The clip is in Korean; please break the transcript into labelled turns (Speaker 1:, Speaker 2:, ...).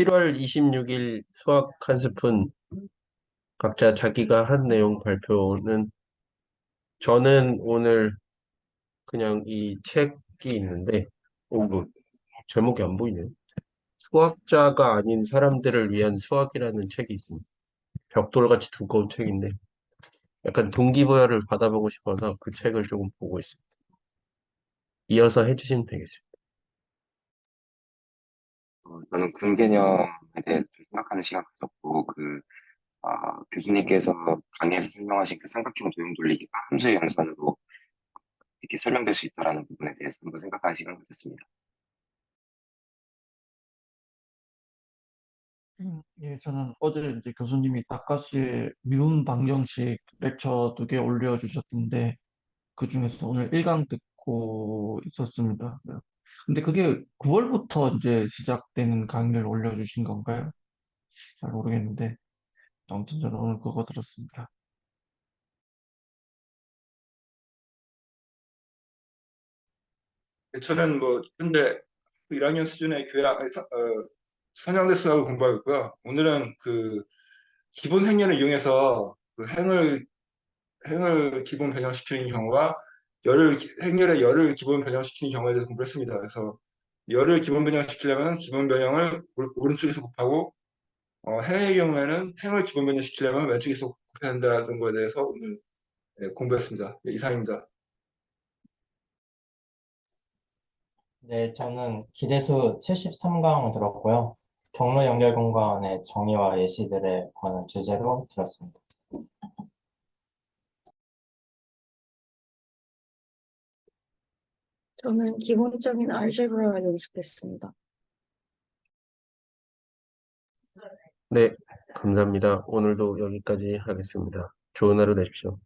Speaker 1: 7월 26일 수학 한 스푼 각자 자기가 한 내용 발표는 저는 오늘 그냥 이 책이 있는데 오, 뭐 제목이 안 보이네. 수학자가 아닌 사람들을 위한 수학이라는 책이 있습니다. 벽돌같이 두꺼운 책인데 약간 동기부여를 받아보고 싶어서 그 책을 조금 보고 있습니다. 이어서 해주시면 되겠습니다.
Speaker 2: 어, 저는 군 개념에 대해 좀 생각하는 시간 가졌고, 그, 아, 교수님께서 강의에서 설명하신 그 삼각형 도형 돌리기가 함수의 연산으로 이렇게 설명될 수 있다라는 부분에 대해서 한번 생각하는 시간 가졌습니다.
Speaker 3: 음, 예, 저는 어제 이제 교수님이 다카시의 미분 방정식 렉처 두 개 올려주셨던데, 그 중에서 오늘 1강 듣고 있었습니다. 네. 근데 그게 9월부터 이제 시작되는 강의를 올려주신 건가요? 잘 모르겠는데, 아무튼 저는 오늘 그거 들었습니다.
Speaker 4: 저는 뭐 근데 1학년 수준의 교양 어, 선형대 수학을 공부하고 있고요. 오늘은 그 기본 행렬을 이용해서 그 행을 행을 기본 변형시키는 경우와 열을 기- 행렬의 열을 기본 변형시키는 경우에 대해서 공부했습니다. 그래서 열을 기본 변형시키려면 기본 변형을 오- 오른쪽에서 곱하고 어, 행의 경우에는 행을 기본 변형시키려면 왼쪽에서 곱해야 한다는 거에 대해서 오늘 예, 공부했습니다. 예, 이상입니다.
Speaker 5: 네, 저는 기대수 73강 들었고요. 경로 연결 공간의 정의와 예시들에 관한 주제로 들었습니다.
Speaker 6: 저는 기본적인 알제브라 연습했습니다.
Speaker 1: 네, 감사합니다. 오늘도 여기까지 하겠습니다. 좋은 하루 되십시오.